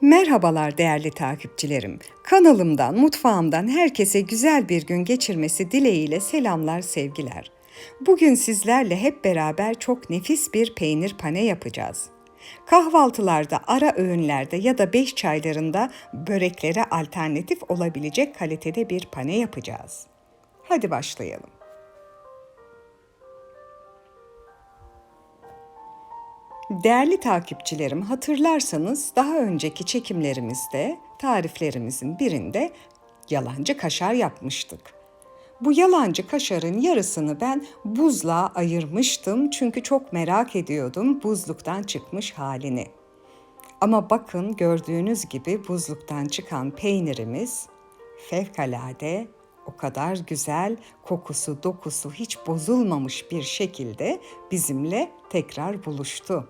Merhabalar değerli takipçilerim. Kanalımdan, mutfağımdan herkese güzel bir gün geçirmesi dileğiyle selamlar, sevgiler. Bugün sizlerle hep beraber çok nefis bir peynir pane yapacağız. Kahvaltılarda, ara öğünlerde ya da beş çaylarında böreklere alternatif olabilecek kalitede bir pane yapacağız. Hadi başlayalım. Değerli takipçilerim hatırlarsanız daha önceki çekimlerimizde tariflerimizin birinde yalancı kaşar yapmıştık. Bu yalancı kaşarın yarısını ben buzluğa ayırmıştım çünkü çok merak ediyordum buzluktan çıkmış halini. Ama bakın gördüğünüz gibi buzluktan çıkan peynirimiz fevkalade o kadar güzel, kokusu, dokusu hiç bozulmamış bir şekilde bizimle tekrar buluştu.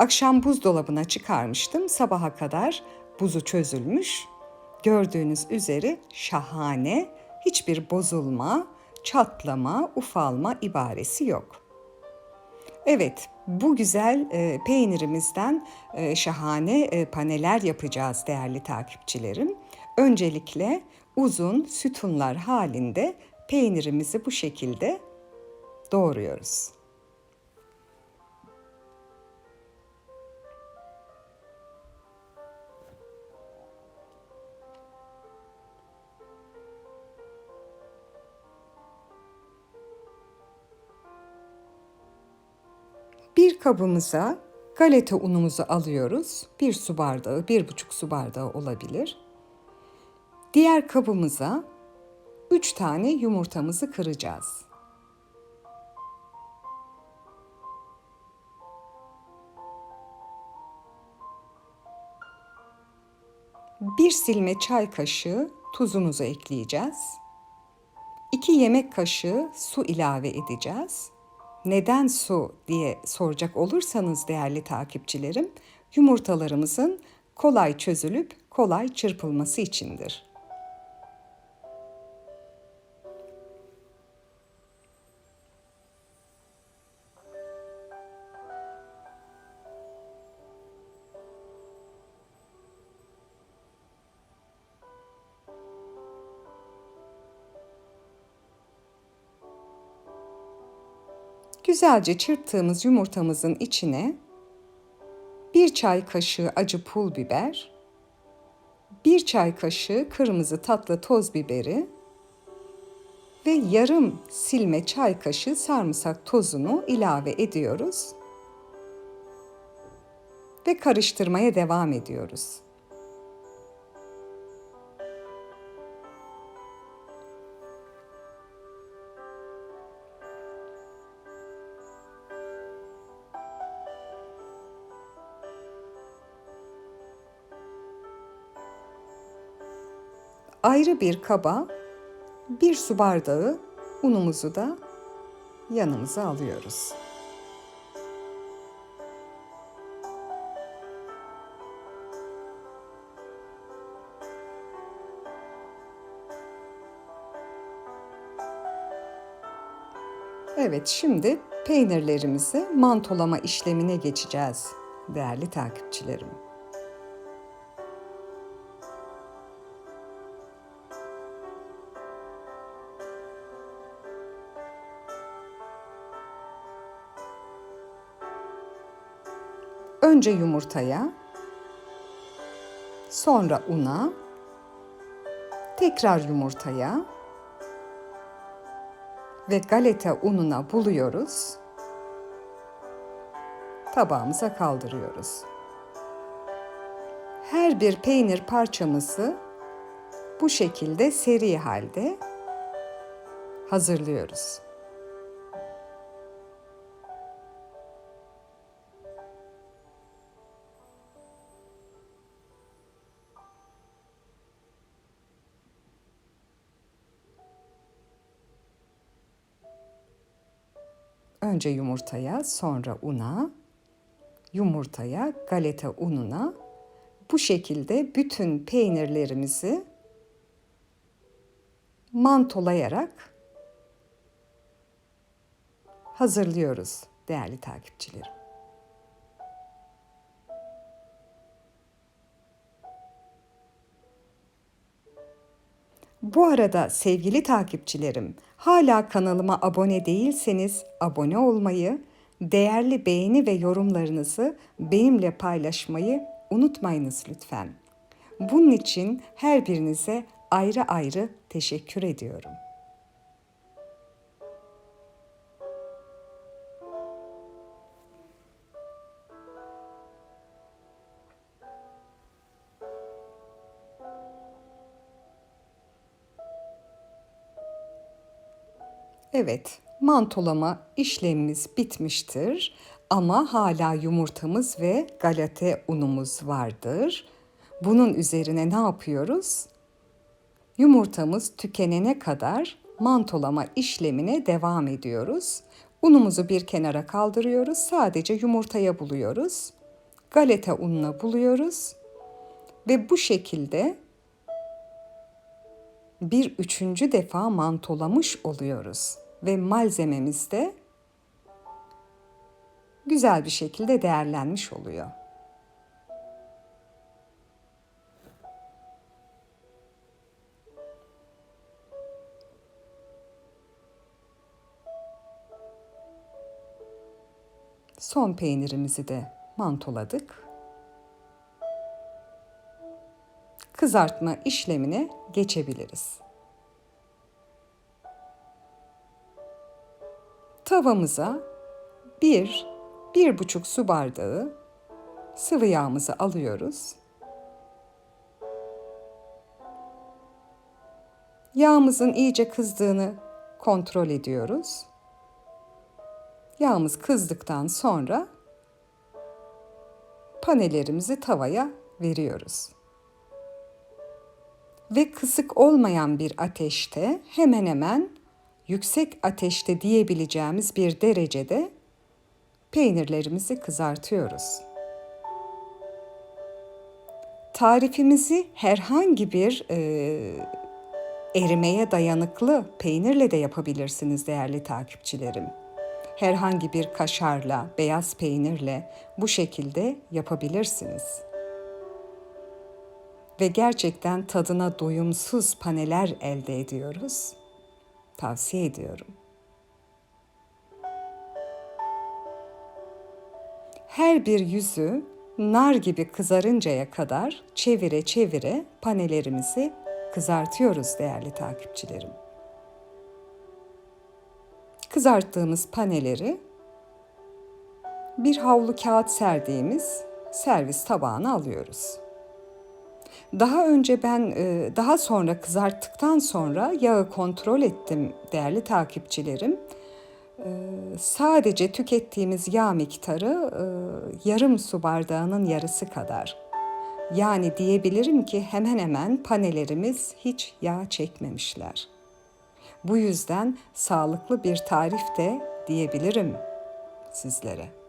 Akşam buzdolabına çıkarmıştım. Sabaha kadar buzu çözülmüş. Gördüğünüz üzeri şahane, hiçbir bozulma, çatlama, ufalma ibaresi yok. Evet, bu güzel e, peynirimizden e, şahane e, paneler yapacağız değerli takipçilerim. Öncelikle uzun sütunlar halinde peynirimizi bu şekilde doğruyoruz. Kabımıza galeta unumuzu alıyoruz. Bir su bardağı, bir buçuk su bardağı olabilir. Diğer kabımıza üç tane yumurtamızı kıracağız. Bir silme çay kaşığı tuzumuzu ekleyeceğiz. 2 yemek kaşığı su ilave edeceğiz neden su diye soracak olursanız değerli takipçilerim, yumurtalarımızın kolay çözülüp kolay çırpılması içindir. Güzelce çırptığımız yumurtamızın içine bir çay kaşığı acı pul biber, bir çay kaşığı kırmızı tatlı toz biberi ve yarım silme çay kaşığı sarımsak tozunu ilave ediyoruz ve karıştırmaya devam ediyoruz. Ayrı bir kaba bir su bardağı unumuzu da yanımıza alıyoruz. Evet, şimdi peynirlerimizi mantolama işlemine geçeceğiz değerli takipçilerim. Önce yumurtaya, sonra una, tekrar yumurtaya ve galeta ununa buluyoruz. Tabağımıza kaldırıyoruz. Her bir peynir parçamızı bu şekilde seri halde hazırlıyoruz. Önce yumurtaya, sonra una, yumurtaya, galeta ununa bu şekilde bütün peynirlerimizi mantolayarak hazırlıyoruz değerli takipçilerim. Bu arada sevgili takipçilerim, hala kanalıma abone değilseniz abone olmayı, değerli beğeni ve yorumlarınızı benimle paylaşmayı unutmayınız lütfen. Bunun için her birinize ayrı ayrı teşekkür ediyorum. Evet, mantolama işlemimiz bitmiştir ama hala yumurtamız ve galate unumuz vardır. Bunun üzerine ne yapıyoruz? Yumurtamız tükenene kadar mantolama işlemine devam ediyoruz. Unumuzu bir kenara kaldırıyoruz. Sadece yumurtaya buluyoruz. Galeta ununa buluyoruz. Ve bu şekilde bir üçüncü defa mantolamış oluyoruz. Ve malzememiz de güzel bir şekilde değerlenmiş oluyor. Son peynirimizi de mantoladık. Kızartma işlemine geçebiliriz. Tavamıza bir, bir buçuk su bardağı sıvı yağımızı alıyoruz. Yağımızın iyice kızdığını kontrol ediyoruz. Yağımız kızdıktan sonra panelerimizi tavaya veriyoruz. Ve kısık olmayan bir ateşte hemen hemen yüksek ateşte diyebileceğimiz bir derecede peynirlerimizi kızartıyoruz. Tarifimizi herhangi bir e, erimeye dayanıklı peynirle de yapabilirsiniz değerli takipçilerim herhangi bir kaşarla, beyaz peynirle bu şekilde yapabilirsiniz. Ve gerçekten tadına doyumsuz paneler elde ediyoruz. Tavsiye ediyorum. Her bir yüzü nar gibi kızarıncaya kadar çevire çevire panelerimizi kızartıyoruz değerli takipçilerim kızarttığımız paneleri bir havlu kağıt serdiğimiz servis tabağına alıyoruz. Daha önce ben e, daha sonra kızarttıktan sonra yağı kontrol ettim değerli takipçilerim. E, sadece tükettiğimiz yağ miktarı e, yarım su bardağının yarısı kadar. Yani diyebilirim ki hemen hemen panelerimiz hiç yağ çekmemişler. Bu yüzden sağlıklı bir tarif de diyebilirim sizlere.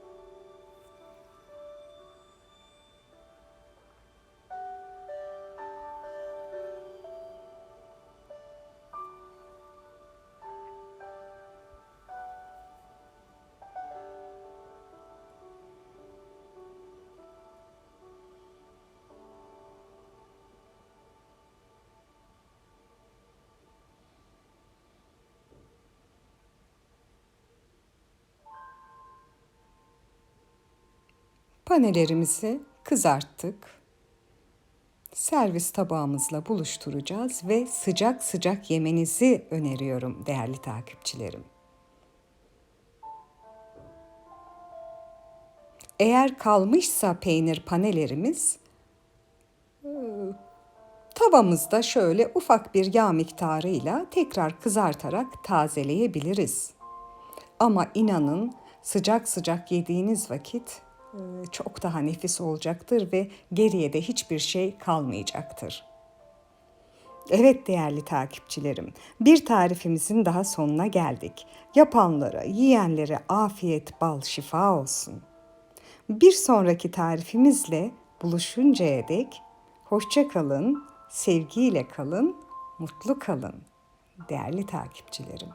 Panelerimizi kızarttık. Servis tabağımızla buluşturacağız ve sıcak sıcak yemenizi öneriyorum değerli takipçilerim. Eğer kalmışsa peynir panelerimiz tavamızda şöyle ufak bir yağ miktarıyla tekrar kızartarak tazeleyebiliriz. Ama inanın sıcak sıcak yediğiniz vakit çok daha nefis olacaktır ve geriye de hiçbir şey kalmayacaktır. Evet değerli takipçilerim, bir tarifimizin daha sonuna geldik. Yapanlara, yiyenlere afiyet, bal, şifa olsun. Bir sonraki tarifimizle buluşuncaya dek hoşça kalın, sevgiyle kalın, mutlu kalın değerli takipçilerim.